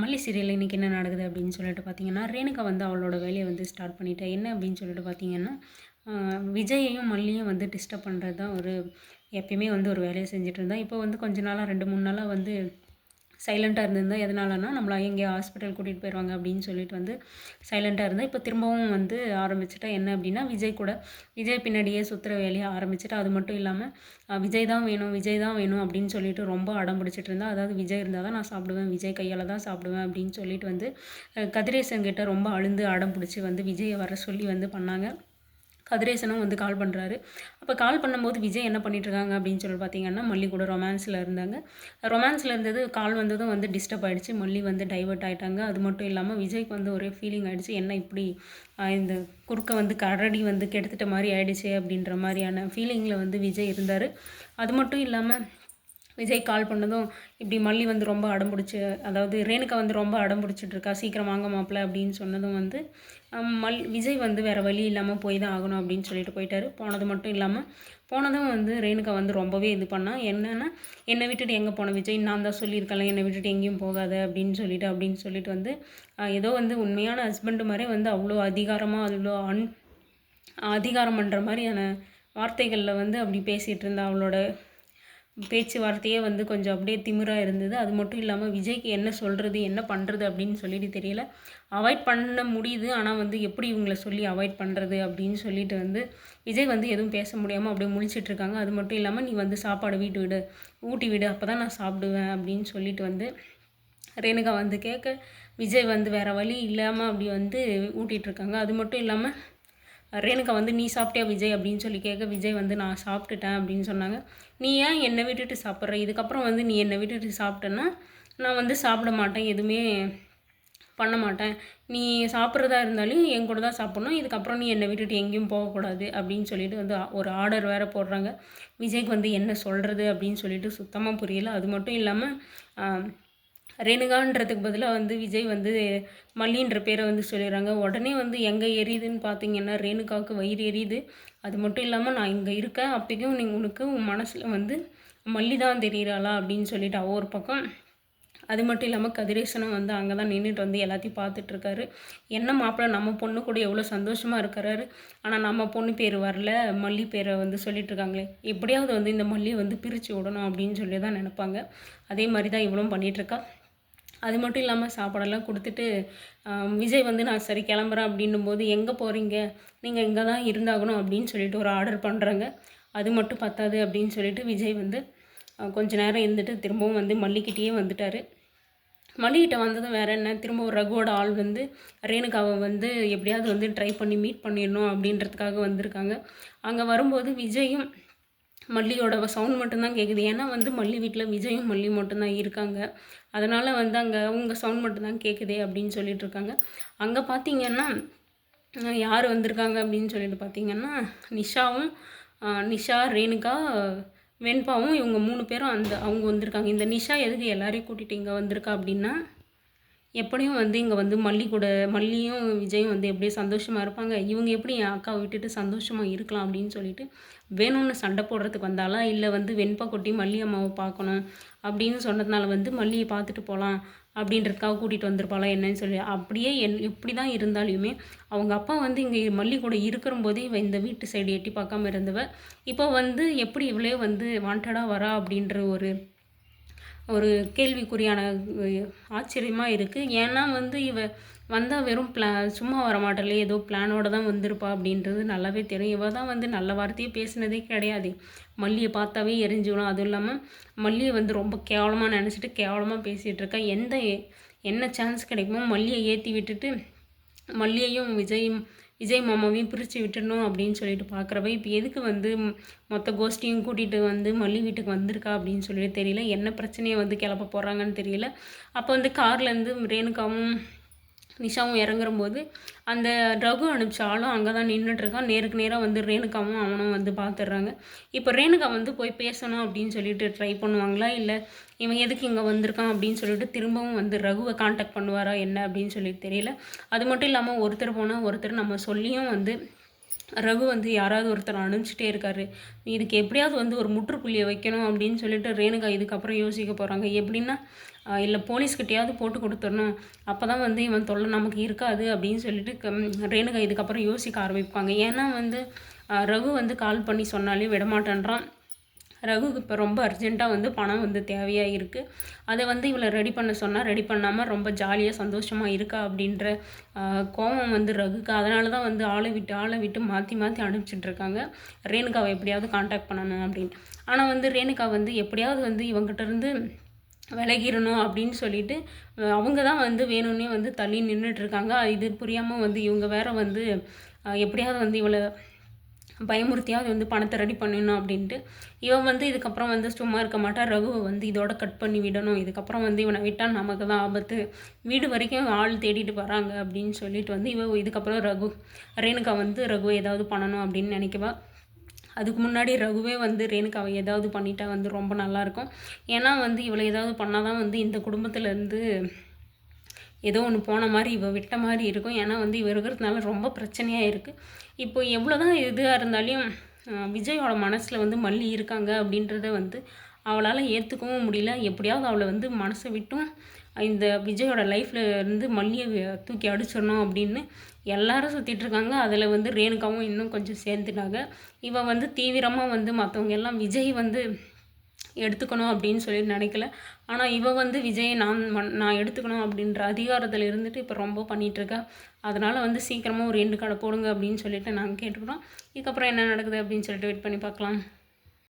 மல்லி சீரியல் இன்றைக்கி என்ன நடக்குது அப்படின்னு சொல்லிட்டு பார்த்தீங்கன்னா ரேணுகா வந்து அவளோட வேலையை வந்து ஸ்டார்ட் பண்ணிட்டா. என்ன அப்படின்னு சொல்லிட்டு பார்த்தீங்கன்னா விஜயையும் மல்லியும் வந்து டிஸ்டர்ப் பண்ணுறது தான் ஒரு எப்பயுமே வந்து ஒரு வேலையை செஞ்சுட்டு இருந்தா. இப்போ வந்து கொஞ்ச நாளாக ரெண்டு மூணு நாளாக வந்து சைலண்ட்டாக இருந்திருந்தால் எதனாலனா நம்மளை எங்கேயோ ஹாஸ்பிட்டல் கூட்டிகிட்டு போயிடுவாங்க அப்படின்னு சொல்லிட்டு வந்து சைலண்ட்டாக இருந்தால் இப்போ திரும்பவும் வந்து ஆரம்பிச்சிட்டா என்ன அப்படின்னா விஜய் கூட விஜய் பின்னாடியே சுற்றுற வேலையை ஆரம்பிச்சிட்டா அது மட்டும் இல்லாமல் விஜய் தான் வேணும் விஜய் தான் வேணும் அப்படின்னு சொல்லிட்டு ரொம்ப அடம் பிடிச்சிட்டு இருந்தா அதாவது விஜய் இருந்தால் தான் நான் சாப்பிடுவேன் விஜய் கையால் தான் சாப்பிடுவேன் அப்படின்னு சொல்லிட்டு வந்து கதிரேசன் கிட்ட ரொம்ப அழுந்து அடம் பிடிச்சி வந்து விஜயை வர சொல்லி வந்து பண்ணாங்க. கதிரேசனும் வந்து கால் பண்ணுறாரு அப்போ கால் பண்ணும்போது விஜய் என்ன பண்ணிட்டுருக்காங்க அப்படின்னு சொல்லி பார்த்தீங்கன்னா மல்லி கூட ரொமான்ஸில் இருந்தாங்க. ரொமான்ஸில் இருந்தது கால் வந்ததும் வந்து டிஸ்டர்ப் ஆகிடுச்சு மல்லி வந்து டைவர்ட் ஆகிட்டாங்க அது மட்டும் இல்லாமல் விஜய்க்கு வந்து ஒரே ஃபீலிங் ஆகிடுச்சு என்ன இப்படி இந்த குறுக்க வந்து கரடி வந்து கெடுத்துட்ட மாதிரி ஆகிடுச்சு அப்படின்ற மாதிரியான ஃபீலிங்கில் வந்து விஜய் இருந்தார். அது மட்டும் இல்லாமல் விஜய் கால் பண்ணதும் இப்படி மல்லி வந்து ரொம்ப அடம் பிடிச்சி அதாவது ரேணுகா வந்து ரொம்ப அடம் பிடிச்சிட்டு இருக்கா சீக்கிரம் வாங்க மாப்பிள்ள அப்படின்னு சொன்னதும் வந்து மல் விஜய் வந்து வேறு வழி இல்லாமல் போய் தான் ஆகணும் அப்படின்னு சொல்லிட்டு போயிட்டாரு. போனது மட்டும் இல்லாமல் போனதும் வந்து ரேணுகா வந்து ரொம்பவே இது பண்ணா என்னென்னா என்னை விட்டுட்டு எங்கே போன விஜய்? நான் தான் சொல்லியிருக்கல என்னை விட்டுட்டு எங்கேயும் போகாத அப்படின்னு சொல்லிட்டு அப்படின்னு சொல்லிட்டு வந்து ஏதோ வந்து உண்மையான ஹஸ்பண்டு மாதிரி வந்து அவ்வளோ அதிகாரமாக அவ்வளோ அன் அதிகாரம் பண்ணுற மாதிரியான வார்த்தைகளில் வந்து அப்படி பேசிகிட்டு இருந்தா அவளோட பேச்சுவார்த்தையே வந்து கொஞ்சம் அப்படியே திமிராக இருந்தது. அது மட்டும் இல்லாமல் விஜய்க்கு என்ன சொல்கிறது என்ன பண்ணுறது அப்படின்னு சொல்லிட்டு தெரியல. அவாய்ட் பண்ண முடியுது. ஆனால் வந்து எப்படி இவங்களை சொல்லி அவாய்ட் பண்ணுறது அப்படின்னு சொல்லிட்டு வந்து விஜய் வந்து எதுவும் பேச முடியாமல் அப்படியே முடிச்சிட்டுருக்காங்க அது மட்டும் இல்லாமல் நீ வந்து சாப்பாடு வீட்டு விடு ஊட்டி விடு அப்போ தான் நான் சாப்பிடுவேன் அப்படின்னு சொல்லிட்டு வந்து ரேணுகா வந்து கேட்க விஜய் வந்து வேறு வழி இல்லாமல் அப்படி வந்து ஊட்டிகிட்ருக்காங்க இருக்காங்க. அது மட்டும் இல்லாமல் ரேணுகா வந்து நீ சாப்பிட்டியா விஜய்? அப்படின்னு சொல்லி கேட்க விஜய் வந்து நான் சாப்பிட்டுட்டேன் அப்படின்னு சொன்னாங்க. நீ ஏன் என்னை விட்டுட்டு சாப்பிட்ற? இதுக்கப்புறம் வந்து நீ என்னை விட்டுட்டு சாப்பிட்டேன்னா நான் வந்து சாப்பிட மாட்டேன். எதுவுமே பண்ண மாட்டேன். நீ சாப்பிட்றதா இருந்தாலும் என் கூட தான் சாப்பிட்ணும். இதுக்கப்புறம் நீ என்னை விட்டுட்டு எங்கேயும் போகக்கூடாது. அப்படின்னு சொல்லிட்டு வந்து ஒரு ஆர்டர் வேறு போடுறாங்க. விஜய்க்கு வந்து என்ன சொல்கிறது அப்படின்னு சொல்லிட்டு சுத்தமாக புரியல. அது மட்டும் இல்லாமல் ரேணுகான்றதுக்கு பதிலாக வந்து விஜய் வந்து மல்லின்ற பேரை வந்து சொல்லிடுறாங்க. உடனே வந்து எங்கே எரியுதுன்னு பார்த்தீங்கன்னா ரேணுகாவுக்கு வயிறு எரியுது. அது மட்டும் இல்லாமல் நான் இங்கே இருக்கேன். அப்போக்கும் நீங்கள் உனக்கு உன் மனசில் வந்து மல்லி தான் தெரிகிறாளா அப்படின்னு சொல்லிட்டு அவ ஒரு பக்கம். அது மட்டும் இல்லாமல் கதிரேசனும் வந்து அங்கே தான் நின்றுட்டு வந்து எல்லாத்தையும் பார்த்துட்ருக்காரு என்ன மாப்பிள்ளை நம்ம பொண்ணு கூட எவ்வளோ சந்தோஷமாக இருக்கிறாரு. ஆனால் நம்ம பொண்ணு பேர் வரல. மல்லி பேரை வந்து சொல்லிட்டுருக்காங்களே எப்படியாவது வந்து இந்த மல்லியை வந்து பிரித்து விடணும் அப்படின்னு சொல்லி தான் நினைப்பாங்க. அதே மாதிரி தான் இவ்வளோ பண்ணிகிட்ருக்கா அது மட்டும் இல்லாமல் சாப்பாடெல்லாம் கொடுத்துட்டு விஜய் வந்து நான் சரி கிளம்புறேன் அப்படின்னும் போது எங்கே போகிறீங்க நீங்கள் இங்கே தான் இருந்தாகணும் அப்படின்னு சொல்லிட்டு ஒரு ஆர்டர் பண்ணுறாங்க அது மட்டும் பத்தாது அப்படின்னு சொல்லிட்டு விஜய் வந்து கொஞ்ச நேரம் இருந்துட்டு திரும்பவும் வந்து மல்லிக்கிட்டேயே வந்துட்டார். மல்லிகிட்ட வந்ததும் வேற என்ன திரும்ப ஒரு ரகுவோட ஆள் வந்து ரேணுகாவை வந்து எப்படியாவது வந்து ட்ரை பண்ணி மீட் பண்ணிடணும் அப்படின்றதுக்காக வந்திருக்காங்க. அங்கே வரும்போது விஜயும் மல்லியோட சவுண்ட் மட்டும்தான் கேட்குது ஏன்னா வந்து மல்லி வீட்டில் விஜயும் மல்லி மட்டும்தான் இருக்காங்க. அதனால் வந்து அங்கே உங்கள் சவுண்ட் மட்டும்தான் கேட்குதே அப்படின்னு சொல்லிட்டு இருக்காங்க. அங்கே பார்த்தீங்கன்னா யார் வந்திருக்காங்க அப்படின்னு சொல்லிட்டு பார்த்தீங்கன்னா நிஷாவும் நிஷா ரேணுகா வெண்பாவும் இவங்க மூணு பேரும் அந்த அவங்க வந்திருக்காங்க. இந்த நிஷா எதுக்கு எல்லாரையும் கூட்டிகிட்டு இங்கே வந்திருக்கா அப்படின்னா எப்படியும் வந்து இங்கே வந்து மல்லி கூட மல்லியும் விஜயும் வந்து எப்படியே சந்தோஷமாக இருப்பாங்க. இவங்க எப்படி என் அக்காவை விட்டுட்டு சந்தோஷமாக இருக்கலாம் அப்படின்னு சொல்லிட்டு வேணும்னு சண்டை போடுறதுக்கு வந்தாலா இல்லை வந்து வெண்பா கொட்டி மல்லி அம்மாவை பார்க்கணும் அப்படின்னு சொன்னதுனால வந்து மல்லியை பார்த்துட்டு போகலாம் அப்படின்றதுக்காக கூட்டிகிட்டு வந்திருப்பாளா என்னன்னு சொல்லி. அப்படியே என் எப்படி தான் இருந்தாலுமே அவங்க அப்பா வந்து இங்கே மல்லி கூட இருக்கிற போதே இவ இந்த வீட்டு சைடு எட்டி பார்க்காம இருந்தவ. இப்போ வந்து எப்படி இவளே வந்து வாண்டடாக வரா அப்படின்ற ஒரு ஒரு கேள்விக்குறியான ஆச்சரியமாக இருக்குது ஏன்னா வந்து இவ வந்தால் வெறும் பிளா சும்மா வரமாட்டலே ஏதோ பிளானோட தான் வந்திருப்பா அப்படின்றது நல்லாவே தெரியும். இவ தான் வந்து நல்ல வார்த்தையே பேசினதே கிடையாது. மல்லியை பார்த்தாவே எரிஞ்சிடும் அதுவும் இல்லாமல் மல்லியை வந்து ரொம்ப கேவலமாக நினச்சிட்டு கேவலமாக பேசிகிட்டு இருக்கா. எந்த என்ன சான்ஸ் கிடைக்குமோ மல்லியை ஏற்றி விட்டுட்டு மல்லியையும் விஜயும் விஜய் மாமாவையும் பிரித்து விட்டுடணும் அப்படின்னு சொல்லிட்டு பார்க்குறப்ப இப்போ எதுக்கு வந்து மொத்த கோஷ்டியும் கூட்டிகிட்டு வந்து மல்லி வீட்டுக்கு வந்திருக்கா அப்படின்னு சொல்லிட்டு தெரியல. என்ன பிரச்சனையை வந்து கிளப்ப போகிறாங்கன்னு தெரியல. அப்போ வந்து கார்லேருந்து ரேணுகாவும் நிஷாவும் இறங்குறம்போது அந்த ரகு அனுப்பிச்சாலும் அங்கே தான் நின்றுட்டுருக்கான் நேருக்கு நேராக வந்து ரேணுகாவும் அவனும் வந்து பார்த்துடுறாங்க இப்போ ரேணுகா வந்து போய் பேசணும் அப்படின்னு சொல்லிட்டு ட்ரை பண்ணுவாங்களா? இல்லை இவன் எதுக்கு இங்கே வந்திருக்கான் அப்படின்னு சொல்லிட்டு திரும்பவும் வந்து ரகுவை காண்டாக்ட் பண்ணுவாரா? என்ன அப்படின்னு சொல்லிட்டு தெரியல. அது மட்டும் இல்லாமல் ஒருத்தர் போனால் ஒருத்தர் நம்ம சொல்லியும் வந்து ரகு வந்து யாராவது ஒருத்தர் அனுப்பிச்சிட்டே இருக்காரு. இதுக்கு எப்படியாவது வந்து ஒரு முற்றுப்புள்ளியை வைக்கணும் அப்படின்னு சொல்லிட்டு ரேணுகா இதுக்கப்புறம் யோசிக்க போகிறாங்க எப்படின்னா இல்லை போலீஸ்கிட்டையாவது போட்டு கொடுத்துடணும். அப்போ தான் வந்து இவன் தொல்லை நமக்கு இருக்காது அப்படின்னு சொல்லிட்டு ரேணுகா இதுக்கப்புறம் யோசிக்க ஆரம்பிப்பாங்க. ஏன்னா வந்து ரகு வந்து கால் பண்ணி சொன்னாலே விடமாட்டேன்றான். ரகுக்கு இப்போ ரொம்ப அர்ஜென்ட்டாக வந்து பணம் வந்து தேவையாக இருக்குது அதை வந்து இவளை ரெடி பண்ண சொன்னால் ரெடி பண்ணாமல் ரொம்ப ஜாலியாக சந்தோஷமாக இருக்கா அப்படின்ற கோபம் கோவம் வந்து ரகுக்கு. அதனால தான் வந்து ஆளை விட்டு ஆளை விட்டு மாற்றி மாற்றி அனுப்பிச்சிட்டு இருக்காங்க. ரேணுகாவை எப்படியாவது காண்டாக்ட் பண்ணணும் அப்படின்னு. ஆனால் வந்து ரேணுகா வந்து எப்படியாவது வந்து இவங்ககிட்டருந்து விலகிடணும் அப்படின்னு சொல்லிட்டு அவங்க தான் வந்து வேணும்னே வந்து தள்ளி நின்றுட்டு இருக்காங்க. இது புரியாமல் வந்து இவங்க வேற வந்து எப்படியாவது வந்து இவளை பயமுறுத்தியாவது வந்து பணத்தை ரெடி பண்ணிடணும் அப்படின்ட்டு. இவன் வந்து இதுக்கப்புறம் வந்து சும்மா இருக்க மாட்டான். ரகுவை வந்து இதோட கட் பண்ணி விடணும். இதுக்கப்புறம் வந்து இவனை விட்டால் நமக்கு தான் ஆபத்து. வீடு வரைக்கும் ஆள் தேடிட்டு வராங்க அப்படின்னு சொல்லிட்டு வந்து இவ இதுக்கப்புறம் ரகு ரேணுகா வந்து ரகுவை ஏதாவது பண்ணணும் அப்படின்னு நினைக்கவா? அதுக்கு முன்னாடி ரகுவே வந்து ரேணுகாவை ஏதாவது பண்ணிட்டா வந்து ரொம்ப நல்லாயிருக்கும் ஏன்னா வந்து இவளை ஏதாவது பண்ணால் தான் வந்து இந்த குடும்பத்துலேருந்து ஏதோ ஒன்று போன மாதிரி இவ விட்ட மாதிரி இருக்கும். ஏன்னா வந்து இவ இருக்கிறதுனால ரொம்ப பிரச்சனையாக இருக்குது இப்போ எவ்வளோ தான் இதுவாக இருந்தாலும் விஜயோட மனசில் வந்து மல்லி இருக்காங்க அப்படின்றத வந்து அவளால் ஏற்றுக்கவும் முடியல. எப்படியாவது அவளை வந்து மனசை விட்டும் இந்த விஜயோட லைஃப்பில் இருந்து மல்லியை தூக்கி அடிச்சிடணும் அப்படின்னு எல்லாரும் சுற்றிட்டு இருக்காங்க. அதில் வந்து ரேணுகாவும் இன்னும் கொஞ்சம் சேர்ந்துட்டாங்க. இவன் வந்து தீவிரமாக வந்து மற்றவங்க எல்லாம் விஜய் வந்து எடுத்துக்கணும் அப்படின்னு சொல்லி நினைக்கல. ஆனால் இவள் வந்து விஜயை நான் நான் எடுத்துக்கணும் அப்படின்ற அதிகாரத்தில் இருந்துட்டு இப்போ ரொம்ப பண்ணிகிட்ருக்கா அதனால் வந்து சீக்கிரமாக ஒரு எண்டு கடை போடுங்க அப்படின்னு சொல்லிட்டு நாங்கள் கேட்டுக்கிறோம். இதுக்கப்புறம் என்ன நடக்குது அப்படின்னு சொல்லிட்டு வெயிட் பண்ணி பார்க்கலாம்.